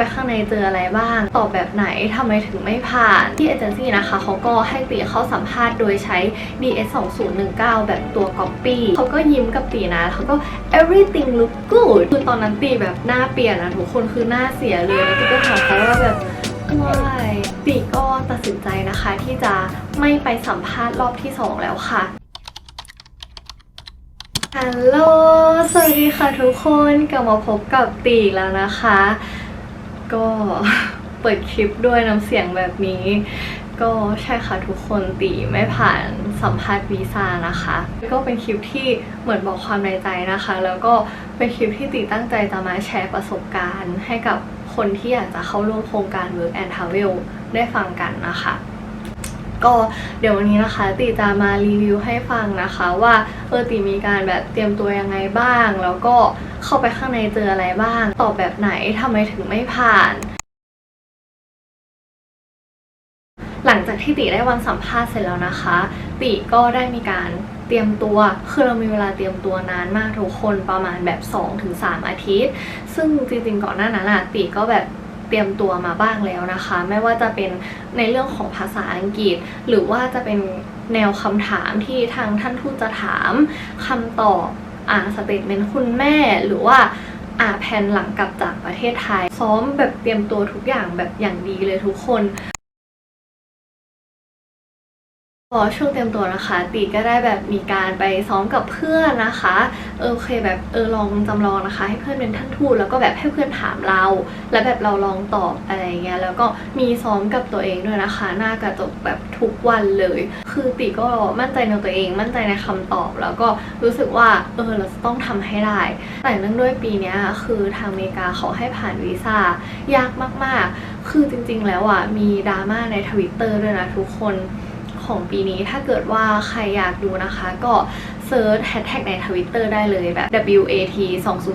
ไปข้างในเจออะไรบ้าง ตอบแบบไหนทำไมถึงไม่ผ่าน ที่เอเจนซี่นะคะเขาก็ให้ตีเข้าสัมภาษณ์โดยใช้ DS 2019แบบตัว Copy เขาก็ยิ้มกับตีนะเขาก็ everything look good คือตอนนั้นตีแบบหน้าเปลี่ยนนะทุกคนคือหน้าเสียเลยแล้วตีก็ถามเขาว่าแบบว้ายปีก็ตัดสินใจนะคะที่จะไม่ไปสัมภาษณ์รอบที่ 2 แล้วค่ะฮัลโหล สวัสดีค่ะทุกคน กลับมาพบกับตีแล้วนะคะ ก็เปิดคลิปด้วยน้ำเสียงแบบนี้ ก็ใช่ค่ะทุกคนตีไม่ผ่านสัมภาษณ์วีซ่านะคะ ก็เป็นคลิปที่เหมือนบอกความในใจนะคะ แล้วก็เป็นคลิปที่ตีตั้งใจจะมาแชร์ประสบการณ์ ให้กับคนที่อยากจะเข้าร่วมโครงการ Work and Travel ได้ฟังกันนะคะ ก็เดี๋ยววันนี้นะคะตีจะมารีวิวให้ฟังนะคะว่าเออตีมีการแบบเตรียมตัวยังไงบ้าง แล้วก็เข้าไปข้างในเจออะไรบ้าง ตอบแบบไหนทำไมถึงไม่ผ่านหลังจากที่ติได้วันสัมภาษณ์เสร็จแล้วนะคะ ติก็ได้มีการเตรียมตัว คือเรามีเวลาเตรียมตัวนานมากทุกคนประมาณแบบ 2-3 อาทิตย์ ซึ่งจริงๆก่อนหน้านั้นอะติก็แบบ เตรียมตัวมาบ้างแล้วนะคะ ไม่ว่าจะเป็นในเรื่องของภาษาอังกฤษ หรือว่าจะเป็นแนวคำถามที่ทางท่านทูตจะถามคำตอบอ่านสเตทเมนต์คุณแม่หรือว่าอ่าแผนหลังกลับจากประเทศไทย ซ้อมแบบเตรียมตัวทุกอย่างแบบอย่างดีเลยทุกคน พอช่วงเตรียมตัวนะคะ ตีก็ได้แบบมีการไปซ้อมกับเพื่อนนะคะเออโอเคแบบเออลองจำลองนะคะ ให้เพื่อนเป็นท่านทูตแล้วก็แบบให้เพื่อนถามเรา แล้วแบบเราลองตอบอะไรเงี้ยแล้วก็มีซ้อมกับตัวเองด้วยนะคะ หน้ากระจกแบบทุกวันเลย คือตีก็มั่นใจในตัวเอง มั่นใจในคำตอบ แล้วก็รู้สึกว่าเออเราจะต้องทำให้ได้ แต่เนื่องด้วยปีนี้คือทางอเมริกาเขาให้ผ่านวีซ่ายากมากๆ คือจริง ๆ แล้วอะมีดราม่าในทวิตเตอร์ด้วยนะทุกคน ของปีนี้ ถ้าเกิดว่าใครอยากดูนะคะ ก็เซิร์ชแฮชแท็กในทวิตเตอร์ได้เลยแบบ WAT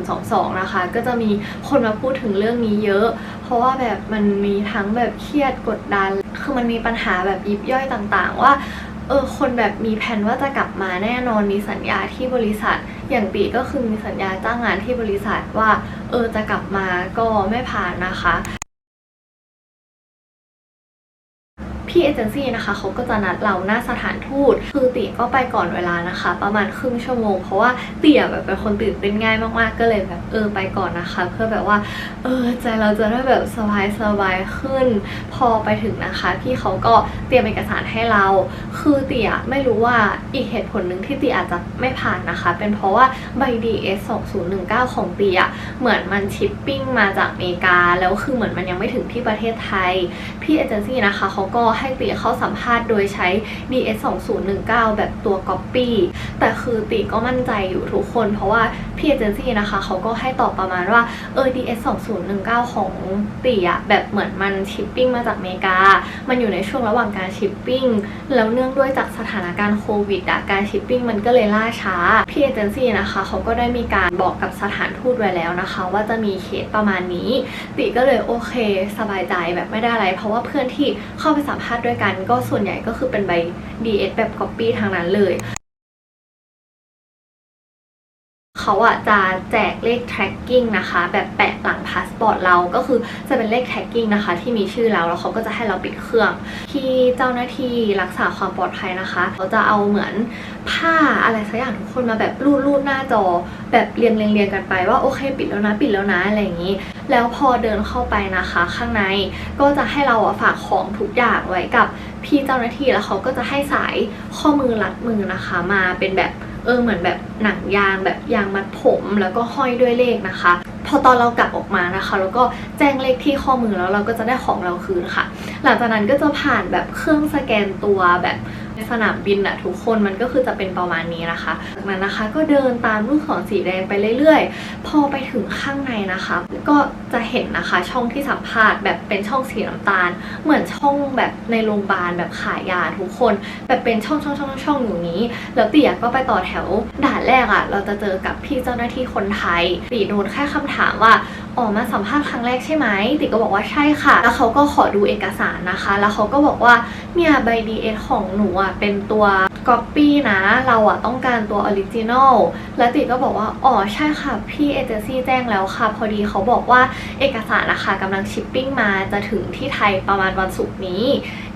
2022 นะคะ ก็จะมีคนมาพูดถึงเรื่องนี้เยอะ เพราะว่าแบบมันมีทั้งแบบเครียดกดดัน คือมันมีปัญหาแบบยิบย่อยต่างๆ ว่าเออคนแบบมีแผนว่าจะกลับมาแน่นอนมีสัญญาที่บริษัท อย่างปีก็คือมีสัญญาจ้างงานที่บริษัทว่า เออจะกลับมาก็ไม่ผ่านนะคะ พี่เอเจนซี่นะคะเขาก็จะนัดเราหน้าสถานทูต คือติก็ไปก่อนเวลานะคะ ประมาณครึ่งชั่วโมง เพราะว่าเตี่ยแบบเป็นคนตื่นเต้นง่ายมากๆ ก็เลยแบบเออไปก่อนนะคะ เพื่อแบบว่าเออใจเราจะได้แบบสบายสบายๆขึ้น พอไปถึงนะคะพี่เขาก็เตรียมเอกสารให้เรา คือเตี่ยไม่รู้ว่าอีกเหตุผลหนึ่งที่เตี่ยอาจจะไม่ผ่านนะคะ เป็นเพราะว่าใบ DS 2019 ของเตี่ยเหมือนมันชิปปิ้งมาจากอเมริกา แล้วคือเหมือนมันยังไม่ถึงที่ประเทศไทย พี่เอเจนซี่นะคะเขาก็ใให้ตีเข้าสัมภาษณ์โดยใช้ DS 2019แบบตัว Copy แต่คือตีก็มั่นใจอยู่ทุกคน เพราะว่า พี่เอเจนซี่นะคะเขาก็ให้ตอบประมาณว่าเออ DS 2019 ของติอะแบบเหมือนมันชิปปิ้งมาจากอเมริกา มันอยู่ในช่วงระหว่างการชิปปิ้งแล้วเนื่องด้วยจากสถานการณ์โควิดอะการชิปปิ้งมันก็เลยล่าช้า พี่เอเจนซี่นะคะเขาก็ได้มีการบอกกับสถานทูตไว้แล้วนะคะ ว่าจะมีเคสประมาณนี้ ติก็เลยโอเค สบายใจแบบไม่ได้อะไร เพราะว่าเพื่อนที่เข้าไปสัมภาษณ์ด้วยกัน ก็ส่วนใหญ่ก็คือเป็นใบ DS แบบ Copy ทางนั้นเลย เขาอะจะแจกเลข tracking นะคะ แบบแปะหลังพาสปอร์ตเราก็คือจะเป็นเลข tracking นะคะ ที่มีชื่อเราแล้วเขาก็จะให้เราปิดเครื่อง ที่เจ้าหน้าที่รักษาความปลอดภัยนะคะเขาจะเอาเหมือนผ้าอะไรสักอย่างทุกคนมาแบบรูดรูดหน้าจอ แบบเรียงเรียงเรียงกันไปว่าโอเค ปิดแล้วนะปิดแล้วนะอะไรอย่างนี้ แล้วพอเดินเข้าไปนะคะ ข้างในก็จะให้เราฝากของทุกอย่างไว้กับพี่เจ้าหน้าที่แล้วเขาก็จะให้สายข้อมือรัดมือนะคะ มาเป็นแบบ เออเหมือนแบบหนังยางแบบยางมัดผมแล้วก็ห้อยด้วยเลขนะคะ พอตอนเรากลับออกมานะคะ แล้วก็แจ้งเลขที่ข้อมือแล้วเราก็จะได้ของเราคืนค่ะ หลังจากนั้นก็จะผ่านแบบเครื่องสแกนตัวแบบ ในสนามบินอะทุกคนมันก็คือจะเป็นประมาณนี้นะคะจากนั้นนะคะก็เดินตามลูกศรสีแดงไปเรื่อยๆ พอไปถึงข้างในนะคะ ก็จะเห็นนะคะช่องที่สัมภาษณ์แบบเป็นช่องสีน้ำตาล เหมือนช่องแบบในโรงพยาบาลแบบขายยาทุกคน แบบเป็นช่องช่องช่องช่องอยู่นี้ แล้วตี๋ก็ไปต่อแถวด่านแรกอะเราจะเจอกับพี่เจ้าหน้าที่คนไทยตีโดนแค่คำถามว่า ออกมาสัมภาษณ์ครั้งแรกใช่ไหมติก็บอกว่าใช่ค่ะ แล้วเขาก็ขอดูเอกสารนะคะ แล้วเขาก็บอกว่าเนี่ยใบ DS ของหนูอะเป็นตัวก๊อปปี้นะเราอะต้องการตัวออริจินอลแล้วติก็บอกว่าอ๋อใช่ค่ะพี่เอเจนซี่แจ้งแล้วค่ะ พอดีเขาบอกว่าเอกสารนะคะกำลังชิปปิ้งมาจะถึงที่ไทยประมาณวันศุกร์นี้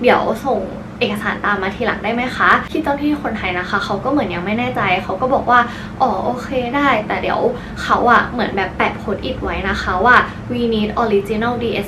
เดี๋ยวส่ง เอกสารตามมาทีหลังได้ไหมคะที่เจ้าหน้าที่คนไทยนะคะเขาก็เหมือนยังไม่แน่ใจเขาก็บอกว่าอ๋อโอเคได้ แต่เดี๋ยวเขาอะเหมือนแบบแปะโพสต์อิดไว้นะคะว่า we need original DS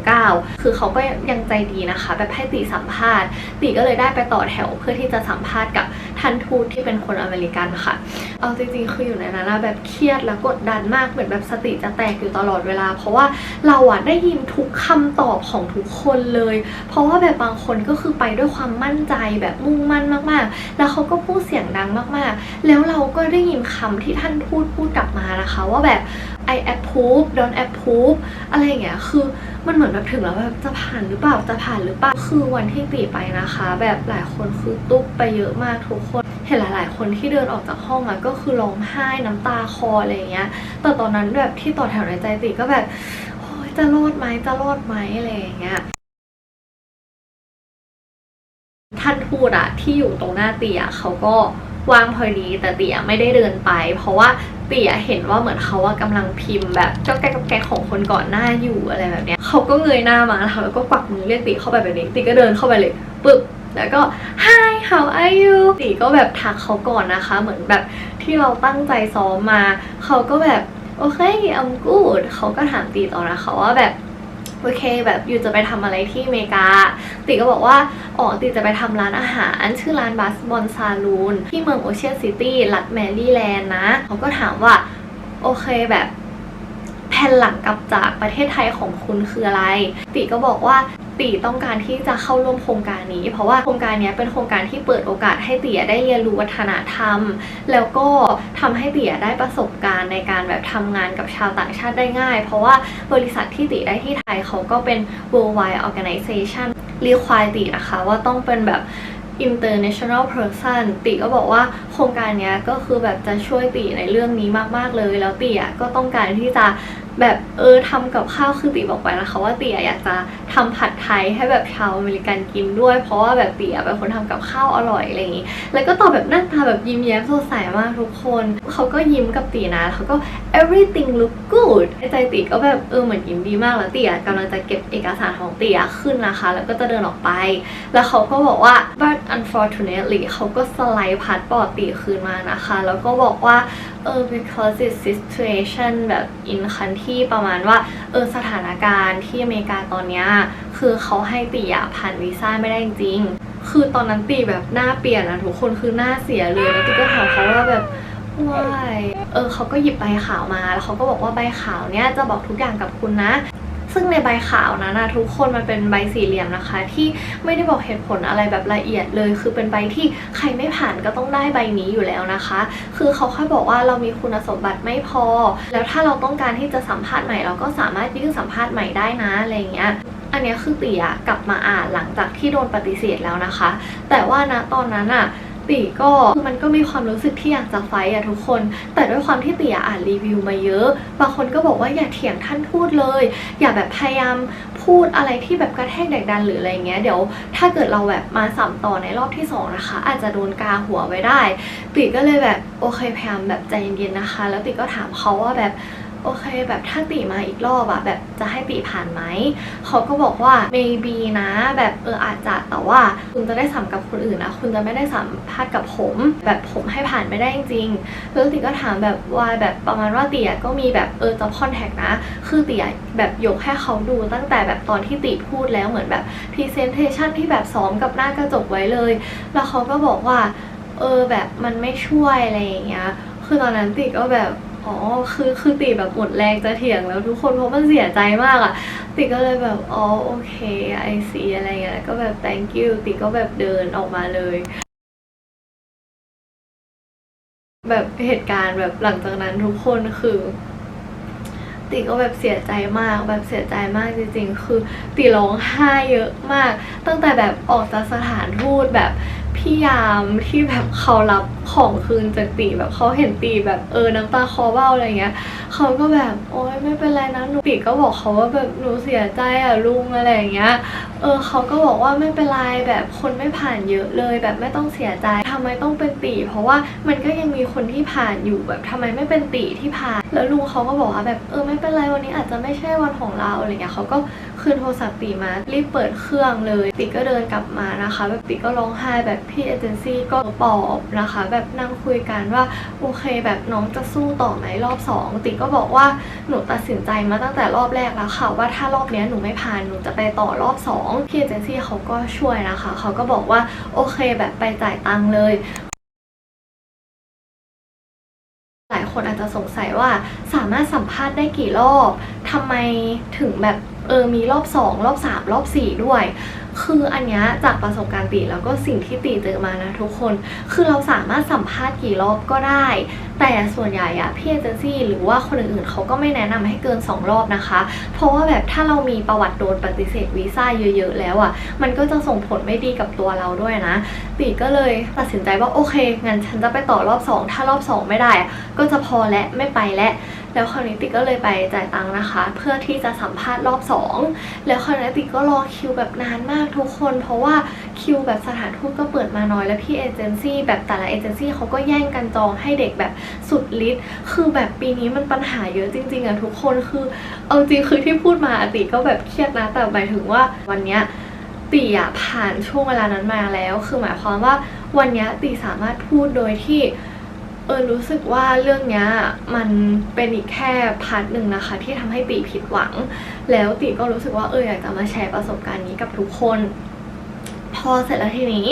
2019 คือเขาก็ยังใจดีนะคะ แบบให้ตีสัมภาษณ์ตีก็เลยได้ไปต่อแถวเพื่อที่จะสัมภาษณ์กับ ท่านทูตที่เป็นคนอเมริกันค่ะ เอาจริงๆคืออยู่ในนั้นนะแบบเครียดและกดดันมากเหมือนแบบสติจะแตกอยู่ตลอดเวลา เพราะว่าเราอะได้ยินทุกคำตอบของทุกคนเลย เพราะว่าแบบบางคนก็คือไปด้วยความมั่นใจแบบมุ่งมั่นมากๆ แล้วเขาก็พูดเสียงดังมากๆ แล้วเราก็ได้ยินคำที่ท่านทูตพูดกลับมานะคะ ว่าแบบ I approve don't approve อะไรอย่างเงี้ยคือมันเหมือนแบบถึงแล้วแบบจะผ่านหรือเปล่าจะผ่านหรือเปล่าคือวันที่ตีไปนะคะ แบบหลายคนคือตุ๊บไปเยอะมากทุกคน เห็นหลาย ๆ คนที่เดินออกจากห้องอะก็คือร้องไห้น้ำตาคออะไรอย่างเงี้ยแต่ตอนนั้นแบบที่ต่อแถวในใจติก็แบบโอ้ยจะรอดไหมจะรอดไหมอะไรอย่างเงี้ยท่านทูตอะที่อยู่ตรงหน้าเตียเขาก็วางพอดีแต่เตียไม่ได้เดินไป เพราะว่า เตียเห็นว่าเหมือนเขาว่ากำลังพิมพ์แบบเจ้าแกกแก๊กของคนก่อนหน้าอยู่อะไรแบบเนี้ยเขาก็เงยหน้ามาแล้วแล้วก็กวักมือเรียกตีเข้าไปแบบนี้ตีก็เดินเข้าไปเลยปึ๊บแล้วก็ hi how are you ตีก็แบบทักเขาก่อนนะคะ เหมือนแบบที่เราตั้งใจซ้อมมา เขาก็แบบโอเค I'm good เขาก็ถามตีต่อนะคะว่าแบบ โอเค แบบอยู่จะไปทำอะไรที่อเมริกา ติก็บอกว่าอ๋อติจะไปทำร้านอาหาร ชื่อร้านบัสบอนซาลูนที่เมืองโอเชียนซิตี้รัฐแมรี่แลนด์นะเขาก็ถามว่า โอเคแบบแผนหลังกลับจากประเทศไทยของคุณคืออะไร ติก็บอกว่า ติต้องการที่จะเข้าร่วมโครงการนี้ เพราะว่าโครงการนี้เป็นโครงการที่เปิดโอกาสให้ติได้เรียนรู้วัฒนธรรม แล้วก็ทำให้ติได้ประสบการณ์ในการแบบทำงานกับชาวต่างชาติได้ง่าย เพราะว่าบริษัทที่ติได้ที่ไทยเขาก็เป็น worldwide organization รีควายตินะคะว่าต้องเป็นแบบ international person ติก็บอกว่าโครงการนี้ก็คือแบบจะช่วยติในเรื่องนี้มาก ๆ เลย แล้วติอะก็ต้องการที่จะ แบบเออทำกับข้าวคือติบอกไปนะคะว่าติอะอยากจะทำผัดไทยให้แบบชาวอเมริกันกินด้วย เพราะว่าแบบติอะเป็นคนทำกับข้าวอร่อยอะไรอย่างงี้แล้วก็ตอบแบบหน้าตาแบบยิ้มแย้มสดใสมากทุกคนเขาก็ยิ้มกับตีนะเขาก็ everything look good ใจตีก็แบบเออเหมือนยิ้มดีมากแล้วตีอะกำลังจะเก็บเอกสารของตีอะขึ้นนะคะ แล้วก็จะเดินออกไป แล้วเขาก็บอกว่า but unfortunately เขาก็สไลด์พาสปอร์ตตีคืนมานะคะ แล้วก็บอกว่าเออ because it's situation แบบ in country ที่ประมาณว่าเออสถานการณ์ที่อเมริกาตอนเนี้ยคือเขาให้ตีอะผ่านวีซ่าไม่ได้จริง คือตอนนั้นตีแบบหน้าเปลี่ยนอะทุกคนคือหน้าเสียเลยแล้วตีก็ถามเขาว่าแบบว้ายเออเขาก็หยิบใบขาวมาแล้วเขาก็บอกว่าใบขาวเนี้ยจะบอกทุกอย่างกับคุณนะ ซึ่งในใบขาวนั้นนะทุกคนมันเป็นใบสี่เหลี่ยมนะคะ ที่ไม่ได้บอกเหตุผลอะไรแบบละเอียดเลย คือเป็นใบที่ใครไม่ผ่านก็ต้องได้ใบนี้อยู่แล้วนะคะ คือเขาแค่บอกว่าเรามีคุณสมบัติไม่พอ แล้วถ้าเราต้องการที่จะสัมภาษณ์ใหม่เราก็สามารถยื่นสัมภาษณ์ใหม่ได้นะอะไรอย่างเงี้ยอันนี้คือตีอะกลับมาอ่านหลังจากที่โดนปฏิเสธแล้วนะคะ แต่ว่านะตอนนั้นอะ ตีก็มันก็มีความรู้สึกที่อยากจะไฟอะทุกคน แต่ด้วยความที่ตีอ่านรีวิวมาเยอะ บางคนก็บอกว่าอย่าเถียงท่านทูตเลย อย่าแบบพยายามพูดอะไรที่แบบกระแทกแดกดันหรืออะไรเงี้ยเดี๋ยว ถ้าเกิดเราแบบมาสัมต่อในรอบที่สองนะคะ อาจจะโดนกาหัวไว้ได้ ติก็เลยแบบโอเคพยายามแบบใจเย็นๆนะคะ แล้วติก็ถามเขาว่าแบบ โอเค แบบถ้าติมาอีกรอบอะแบบจะให้ติผ่านไหม เขาก็บอกว่า maybe นะ แบบเอออาจจะแต่ว่าคุณจะได้สัมกับคนอื่นนะ คุณจะไม่ได้สัมภาษณ์กับผม แบบผมให้ผ่านไม่ได้จริงๆแล้วติก็ถามแบบว่าแบบประมาณว่าติอะก็มีแบบเออจะคอนแทคนะ คือติอะแบบยกให้เขาดูตั้งแต่แบบตอนที่ติพูดแล้วเหมือนแบบ presentation ที่แบบซ้อมกับหน้ากระจกไว้เลย แล้วเขาก็บอกว่า เออแบบมันไม่ช่วยอะไรอย่างเงี้ย คือตอนนั้นติก็แบบ อ๋อคือคือติแบบหมดแรงจะเถียงแล้วทุกคนเพราะมันเสียใจมากอะติก็เลยแบบอ๋อโอเคไอซีอะไรเงี้ยก็แบบ thank you ติก็แบบเดินออกมาเลย แบบเหตุการณ์แบบหลังจากนั้นทุกคนคือติก็แบบเสียใจมากแบบเสียใจมากจริงๆ คือติร้องไห้เยอะมาก ตั้งแต่แบบออกจากสถานทูตแบบ พี่ยามที่แบบเขารับของคืนจากตีแบบเขาเห็นตีแบบเออน้ำตาคอเบ้าอะไรเงี้ยเขาก็แบบโอ๊ยไม่เป็นไรนะหนูตีก็บอกเขาว่าแบบหนูเสียใจอะลุงอะไรอย่างเงี้ยเออเขาก็บอกว่าไม่เป็นไรแบบคนไม่ผ่านเยอะเลยแบบไม่ต้องเสียใจ ไมต้องเป็นตี เพราะว่ามันก็ยังมีคนที่ผ่านอยู่แบบทำไมไม่เป็นตีที่ผ่าน แล้วลุงเขาก็บอกว่าแบบเออไม่เป็นไรวันนี้อาจจะไม่ใช่วันของเราอะไรเงี้ยเขาก็คืนโทรศัพท์ตีมารีบเปิดเครื่องเลย ตีก็เดินกลับมานะคะ แบบตีก็ร้องไห้แบบพี่เอเจนซี่ก็ปลอบนะคะ แบบนั่งคุยกันว่าโอเค แบบน้องจะสู้ต่อไหมรอบสองติก็บอกว่าหนูตัดสินใจมาตั้งแต่รอบแรกแล้วค่ะว่าถ้ารอบนี้หนูไม่ผ่านหนูจะไปต่อรอบสองพี่เอเจนซี่เขาก็ช่วยนะคะเขาก็บอกว่าโอเคแบบไปจ่ายตังค์เลยหลายคนอาจจะสงสัยว่าสามารถสัมภาษณ์ได้กี่รอบทำไมถึงแบบเออมีรอบ 2 รอบ 3 รอบ 4 ด้วย คืออันนี้จากประสบการณ์ตีแล้วก็สิ่งที่ตีเจอมานะทุกคน คือเราสามารถสัมภาษณ์กี่รอบก็ได้ แต่ส่วนใหญ่อะพี่เอเจนซี่หรือว่าคนอื่นๆเขาก็ไม่แนะนำให้เกิน 2 รอบนะคะ เพราะว่าแบบถ้าเรามีประวัติโดนปฏิเสธวีซ่าเยอะๆแล้วอะมันก็จะส่งผลไม่ดีกับตัวเราด้วยนะปีก็เลยตัดสินใจว่าโอเคงั้นฉันจะไปต่อรอบ 2 ถ้ารอบ 2 ไม่ได้ก็จะพอและไม่ไปและ แล้วคราวนี้ติก็เลยไปจ่ายตังค์นะคะ เพื่อที่จะสัมภาษณ์รอบ 2 แล้วคราวนี้ติก็รอคิวแบบนานมากทุกคน เพราะว่าคิวแบบสถานทูตก็เปิดมาน้อยแล้วพี่เอเจนซี่แบบแต่ละเอเจนซี่เขาก็แย่งกันจองให้เด็กแบบสุดฤทธิ์คือแบบปีนี้มันปัญหาเยอะจริงๆอะทุกคนคือเอาจริงคือที่พูดมาติก็แบบเครียดนะแต่หมายถึงว่าวันเนี้ยตีอะผ่านช่วงเวลานั้นมาแล้ว คือหมายความว่าวันเนี้ยตีสามารถพูดโดยที่ เออรู้สึกว่าเรื่องเนี้ยมันเป็นอีกแค่พาร์ทหนึ่งนะคะ ที่ทำให้ตีผิดหวัง แล้วตีก็รู้สึกว่าเอออยากจะมาแชร์ประสบการณ์นี้กับทุกคน พอเสร็จแล้วทีนี้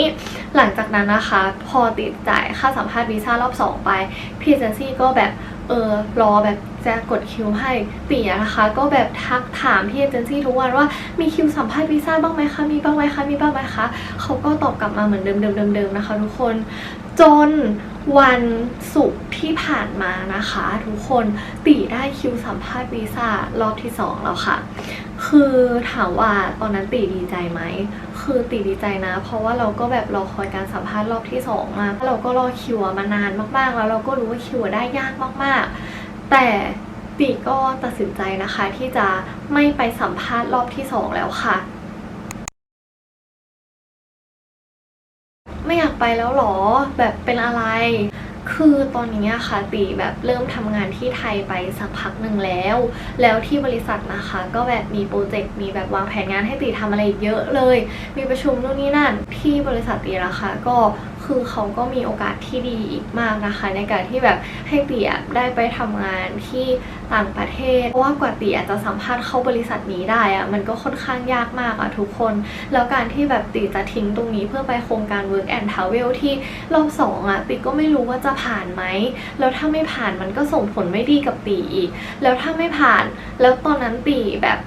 หลังจากนั้นนะคะ พอติดจ่ายค่าสัมภาษณ์วีซ่ารอบสองไปพี่เจนซี่ก็แบบเออรอแบบจะกดคิวให้ตีนะคะ ก็แบบทักถามพี่เอเจนซี่ทุกวันว่ามีคิวสัมภาษณ์วีซ่าบ้างไหมคะมีบ้างไหมคะมีบ้างไหมคะเขาก็ตอบกลับมาเหมือนเดิมเดิมเดิมเดิมนะคะ ทุกคน จนวันศุกร์ที่ผ่านมานะคะ ทุกคนตีได้คิวสัมภาษณ์วีซ่ารอบที่สองแล้วค่ะ คือถามว่าตอนนั้นตีดีใจไหม คือตีดีใจนะ เพราะว่าเราก็แบบรอคอยการสัมภาษณ์รอบที่สองมาเราก็รอคิวมานานมากๆ แล้วเราก็รู้ว่าคิวได้ยากมากๆ แต่ตีก็ตัดสินใจนะคะที่จะไม่ไปสัมภาษณ์รอบที่สองแล้วค่ะ ไปแล้วหรอ แบบเป็นอะไร คือตอนนี้ค่ะตีแบบเริ่มทำงานที่ไทยไปสักพักหนึ่งแล้ว แล้วที่บริษัทนะคะ ก็แบบมีโปรเจกต์มีแบบวางแผนงานให้ตีทำอะไรเยอะเลย มีประชุมนู่นนี่นั่นที่บริษัทตีนะคะก็ คือเขาก็มีโอกาสที่ดีอีกมากนะคะ ในการที่แบบให้ตีอะได้ไปทำงานที่ต่างประเทศ เพราะว่ากว่าตีอาจจะสัมภาษณ์เข้าบริษัทนี้ได้อะมันก็ค่อนข้างยากมากอะทุกคน แล้วการที่แบบติจะทิ้งตรงนี้เพื่อไปโครงการ Work and Travel ที่รอบสองอะติก็ไม่รู้ว่าจะผ่านไหม แล้วถ้าไม่ผ่านมันก็ส่งผลไม่ดีกับตีอีก แล้วถ้าไม่ผ่าน แล้วตอนนั้นตีแบบ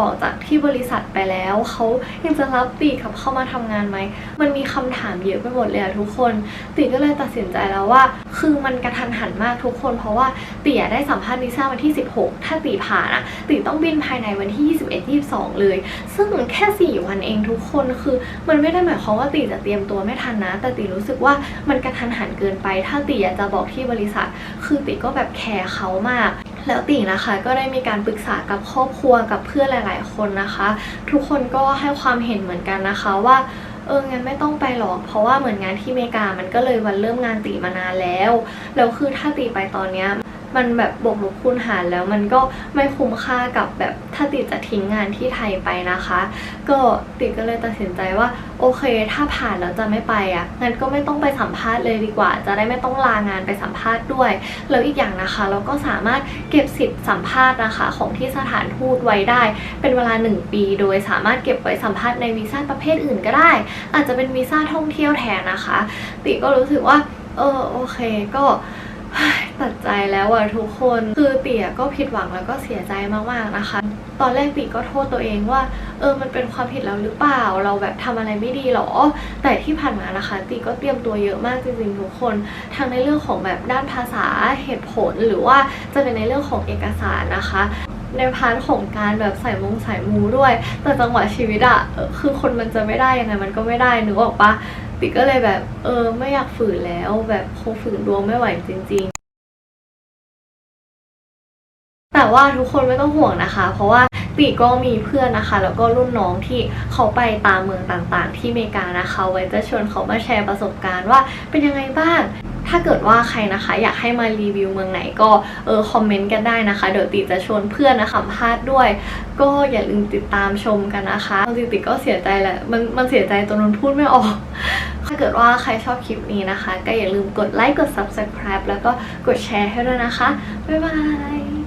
บอกจากที่บริษัทไปแล้ว เขายังจะรับตีกลับเข้ามาทำงานไหม มันมีคำถามเยอะไปหมดเลยอะทุกคนตีก็เลยตัดสินใจแล้วว่า คือมันกระทันหันมากทุกคน เพราะว่าตีได้สัมภาษณ์วีซ่าวันที่ 16 ถ้าตีผ่านอะตีต้องบินภายในวันที่ 21 22 เลย ซึ่งแค่ 4 วันเองทุกคนคือมันไม่ได้หมายความว่าตีจะเตรียมตัวไม่ทันนะ แต่ตีรู้สึกว่ามันกระทันหันเกินไป ถ้าตีอยากจะบอกที่บริษัท คือตีก็แบบแคร์เขามาก แล้วตีนะคะก็ได้มีการปรึกษากับครอบครัวกับเพื่อนหลาย ๆ คนนะคะ ทุกคนก็ให้ความเห็นเหมือนกันนะคะว่าเอองั้นไม่ต้องไปหรอก เพราะว่าเหมือนงานที่อเมริกามันก็เลยวันเริ่มงานตีมานานแล้ว แล้วคือถ้าตีไปตอนเนี้ย มันแบบบวกลบคูณหารแล้วมันก็ไม่คุ้มค่ากับแบบถ้าติจะทิ้งงานที่ไทยไปนะคะ ก็ติก็เลยตัดสินใจว่าโอเค ถ้าผ่านแล้วจะไม่ไปอะงั้นก็ไม่ต้องไปสัมภาษณ์เลยดีกว่า จะได้ไม่ต้องลางานไปสัมภาษณ์ด้วย แล้วอีกอย่างนะคะ เราก็สามารถเก็บสิทธิ์สัมภาษณ์นะคะของที่สถานทูตไว้ได้ เป็นเวลา 1 ปี โดยสามารถเก็บไว้สัมภาษณ์ในวีซ่าประเภทอื่นก็ได้ อาจจะเป็นวีซ่าท่องเที่ยวแทนนะคะ ติก็รู้สึกว่าเออโอเคก็ ตัดใจแล้วอะทุกคนคือติอะก็ผิดหวังแล้วก็เสียใจมากๆนะคะ ตอนแรกติก็โทษตัวเองว่า เออมันเป็นความผิดเราหรือเปล่า เราแบบทำอะไรไม่ดีหรอ แต่ที่ผ่านมานะคะติก็เตรียมตัวเยอะมากจริงๆทุกคนทั้งในเรื่องของแบบด้านภาษาเหตุผลหรือว่าจะเป็นในเรื่องของเอกสารนะคะในพาร์ทของการแบบใส่มงใส่มูด้วย แต่จังหวะชีวิตอะคือคนมันจะไม่ได้ยังไงมันก็ไม่ได้นึกออกปะติก็เลยแบบเออไม่อยากฝืนแล้วแบบคงฝืนดวงไม่ไหวจริง ๆ แต่ว่าทุกคนไม่ต้องห่วงนะคะ เพราะว่าติก็มีเพื่อนนะคะ แล้วก็รุ่นน้องที่เขาไปตามเมืองต่างๆ ที่อเมริกานะคะ ไว้จะชวนเขามาแชร์ประสบการณ์ว่าเป็นยังไงบ้างถ้าเกิดว่าใครนะคะอยากให้มารีวิวเมืองไหนก็เออคอมเมนต์กันได้นะคะ เดี๋ยวติจะชวนเพื่อนนะคะสัมภาษณ์ด้วย ก็อย่าลืมติดตามชมกันนะคะจริงติก็เสียใจแหละมันมันเสียใจตรงนั้นพูดไม่ออก ถ้าเกิดว่าใครชอบคลิปนี้นะคะ ก็อย่าลืมกดไลค์กด subscribe แล้วก็กดแชร์ให้ด้วยนะคะ บ๊ายบาย